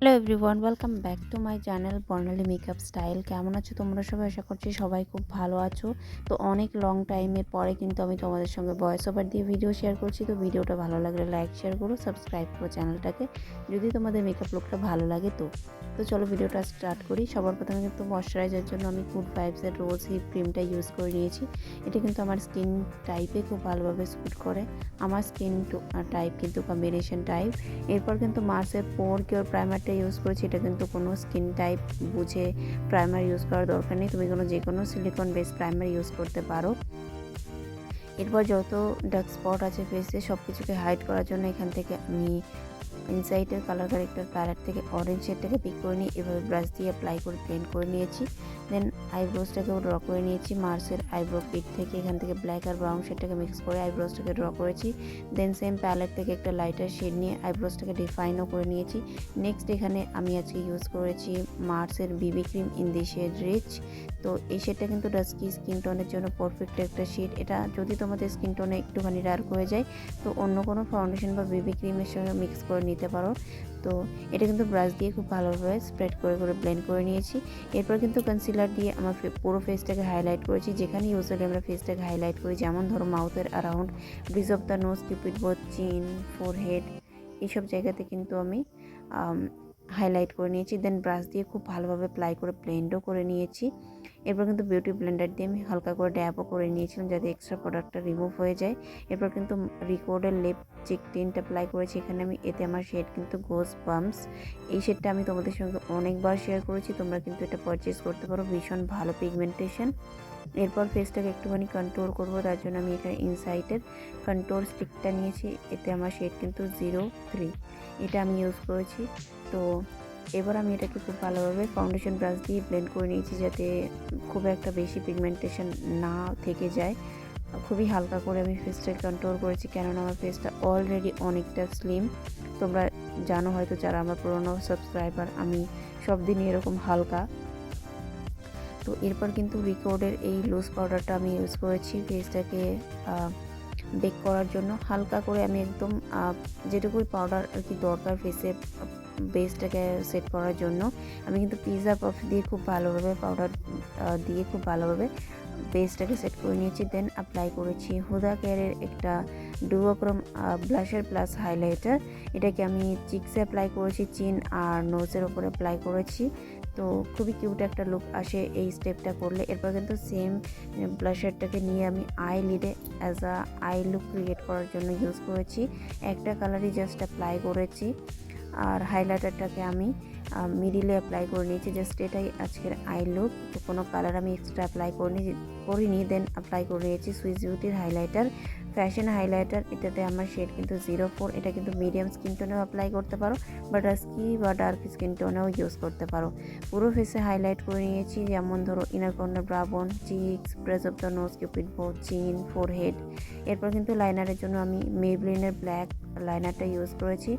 Hello everyone welcome back to my channel Barnali makeup style কেমন আছো তোমরা সবাই? আশা করছি সবাই খুব ভালো আছো। তো অনেক লং টাইমের পরে কিন্তু আমি তোমাদের সঙ্গে ভয়েস ওভার দিয়ে ভিডিও শেয়ার করছি। তো ভিডিওটা ভালো লাগলে লাইক শেয়ার করো সাবস্ক্রাইব করো চ্যানেলটাকে যদি তোমাদের মেকআপ লুকটা ভালো লাগে তো। তো চলো ভিডিওটা স্টার্ট করি। সবার প্রথমে কিন্তু ময়শ্চারাইজার জন্য আমি গুড ভাইবসের রোজ হিপ ক্রিমটা ইউজ করে নিয়েছি। এটা কিন্তু আমার স্কিন টাইপে খুব ভালোভাবে স্যুট করে। আমার স্কিন টাইপ কিন্তু কম্বিনেশন টাইপ এরপর কিন্তু মার্সের পোর কিওর প্রাইমারটা ইউজ করেছি, এটা কিন্তু কোনো স্কিন টাইপ বুঝে প্রাইমার ইউজ করার দরকার নেই। তুমি কোনো যে কোনো সিলিকন বেস প্রাইমার ইউজ করতে পারো। এরপর যত ডার্ক স্পট আছে ফেসে সব কিছুকে হাইড করার জন্য এখান থেকে আমি ইনসাইটের কালার কারেক্টার প্যালেট থেকে অরেঞ্জ শেডটাকে পিক করে নিয়ে এভাবে ব্রাশ দিয়ে অ্যাপ্লাই করে ব্লেন্ড করে নিয়েছি। দেন আইব্রোসটাকেও ড্র করে নিয়েছি। মার্সের আইব্রো পিট থেকে এখান থেকে ব্ল্যাক আর ব্রাউন শেডটাকে মিক্স করে আইব্রোসটাকে ড্র করেছি। দেন সেম প্যালেট থেকে একটা লাইটার শেড নিয়ে আইব্রোসটাকে ডিফাইনও করে নিয়েছি। নেক্সট এখানে আমি আজকে ইউজ করেছি মার্সের BB cream in the shade rich তো এই শেডটা কিন্তু ডাস্কি স্কিন টোনের জন্য পারফেক্ট একটা শেড এটা যদি তোমাদের স্কিন টোনে একটুখানি ডার্ক হয়ে যায়, তো অন্য কোনো ফাউন্ডেশন বা বেবি ক্রিমের সঙ্গে মিক্স করে নিতে পারো। তো এটা কিন্তু ব্রাশ দিয়ে খুব ভালোভাবে স্প্রেড করে করে ব্লেন্ড করে নিয়েছি। এরপর কিন্তু কনসিলার দিয়ে আমার পুরো ফেসটাকে হাইলাইট করেছি। যেখানে ইউজুয়ালি আমরা ফেসটাকে হাইলাইট করি, যেমন ধরো মাউথের around bridge of the nose cupid bow chin forehead এইসব জায়গাতে কিন্তু আমি হাইলাইট করে নিয়েছি দেন ব্রাশ দিয়ে খুব ভালোভাবে প্লাই করে ব্লেন্ডও করে নিয়েছি। এরপর কিন্তু বিউটি ব্লেন্ডার দিয়ে আমি হালকা করে ড্যাপও করে নিয়েছিলাম যাতে এক্সট্রা প্রোডাক্টটা রিমুভ হয়ে যায়। এরপর কিন্তু রিকোর্ডের লেপ চেক টিন্ট অ্যাপ্লাই করেছি, এখানে আমি, এতে আমার শেড কিন্তু গোস বাম্পস এই শেডটা আমি তোমাদের সঙ্গে অনেকবার শেয়ার করেছি, তোমরা কিন্তু এটা পারচেস করতে পারো, ভীষণ ভালো পিগমেন্টেশন এরপর ফেসটাকে একটুখানি কন্ট্রোল করব, তার জন্য আমি এখানে ইনসাইটের কন্ট্রোল স্টিকটা নিয়েছি, এতে আমার শেড কিন্তু জিরো থ্রি এটা আমি ইউজ করেছি। তো এবার আমি এটাকে খুব ভালোভাবে ফাউন্ডেশন ব্রাশ দিয়ে ব্লেন্ড করে নিয়েছি যাতে খুব একটা বেশি পিগমেন্টেশন না থেকে যায়। খুবই হালকা করে আমি ফেসটা কন্ট্রোল করেছি কেননা আমার ফেসটা অলরেডি অনেকটা স্লিম তোমরা জানো হয়তো যারা আমার পুরনো সাবস্ক্রাইবার আমি সব দিনই এরকম হালকা। তো এরপর কিন্তু রিকোর্ডের এই লুজ পাউডারটা আমি ইউজ করেছি ফেসটাকে বেক করার জন্য। হালকা করে আমি একদম যেটুকুই পাউডার আর কি দরকার ফেসে বেসটাকে সেট করার জন্য। আমি কিন্তু পিৎজা পফ দিয়ে খুব ভালোভাবে পাউডার দিয়ে খুব ভালোভাবে বেসটাকে সেট করে নিয়েছি। দেন অ্যাপ্লাই করেছি হুদা কেয়ারের একটা ডুয়োক্রম ব্লাশার প্লাস হাইলাইটার এটাকে আমি চিক্সে অ্যাপ্লাই করেছি চিন আর নোজের ওপরে অ্যাপ্লাই করেছি। তো খুবই কিউট একটা লুক আসে এই স্টেপটা করলে। এরপর কিন্তু সেম ব্লাশারটাকে নিয়ে আমি eye লিডে as a eye look create করার জন্য ইউজ করেছি। একটা কালারই জাস্ট অ্যাপ্লাই করেছি। আর হাইলাইটারটাকে আমি মিডিলে অ্যাপ্লাই করে নিয়েছি। জাস্ট এটাই আজকের আই লুক তো কোনো কালার আমি এক্সট্রা অ্যাপ্লাই করিনি করিনি দেন অ্যাপ্লাই করে নিয়েছি সুইস বিউটির হাইলাইটার ফ্যাশন হাইলাইটার এটাতে আমার শেড কিন্তু জিরো ফোর এটা কিন্তু মিডিয়াম স্কিন টোনেও অ্যাপ্লাই করতে পারো বা ডাস্কি বা ডার্ক স্কিন টোনেও ইউজ করতে পারো। পুরো ফেসে হাইলাইট করে নিয়েছি, যেমন ধরো inner corner brow bone cheeks bridge of the nose cupid bow chin forehead head এরপর কিন্তু লাইনারের জন্য আমি মেবলিনের ব্ল্যাক লাইনারটা ইউজ করেছি।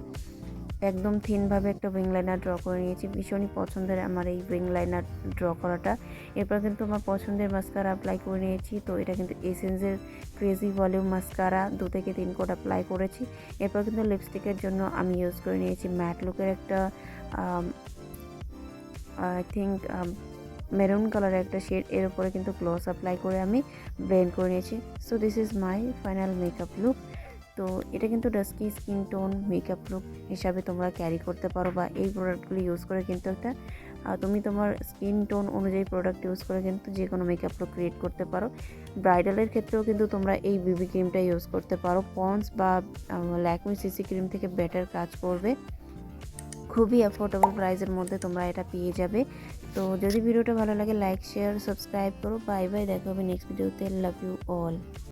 একদম থিনভাবে একটা উইং লাইনার ড্র করে নিয়েছি। ভীষণই পছন্দের আমার এই উইং লাইনার ড্র করাটা। এরপর কিন্তু আমার পছন্দের মাস্কারা অ্যাপ্লাই করে নিয়েছি। তো এটা কিন্তু এসেন্সের ক্রেজি ভলিউম মাস্কারা দু থেকে তিন কোট অ্যাপ্লাই করেছি। এরপর কিন্তু লিপস্টিকের জন্য আমি ইউজ করে নিয়েছি ম্যাট লুকের একটা আই থিঙ্ক মেরুন কালারের একটা শেড এর উপরে কিন্তু গ্লস অ্যাপ্লাই করে আমি ব্লেন্ড করে নিয়েছি। So this is my final makeup look তো এটা কিন্তু dusky skin tone makeup look হিসাবে তোমরা ক্যারি করতে পারো বা এই প্রোডাক্টগুলি ইউজ করে কিন্তু একটা তুমি তোমার স্কিন টোন অনুযায়ী প্রোডাক্ট ইউজ করে কিন্তু যে কোনো মেকআপ লুক ক্রিয়েট করতে পারো। ব্রাইডালের ক্ষেত্রেও কিন্তু তোমরা এই বিবি ক্রিমটা ইউজ করতে পারো। পন্স বা ল্যাকমি সিসি ক্রিম থেকে বেটার কাজ করবে। খুবই অ্যাফোর্ডেবল প্রাইসের মধ্যে তোমরা এটা পেয়ে যাবে। তো যদি ভিডিওটা ভালো লাগে লাইক শেয়ার সাবস্ক্রাইব করো। বাই বাই দেখা হবে নেক্সট ভিডিওতে লাভ ইউ অল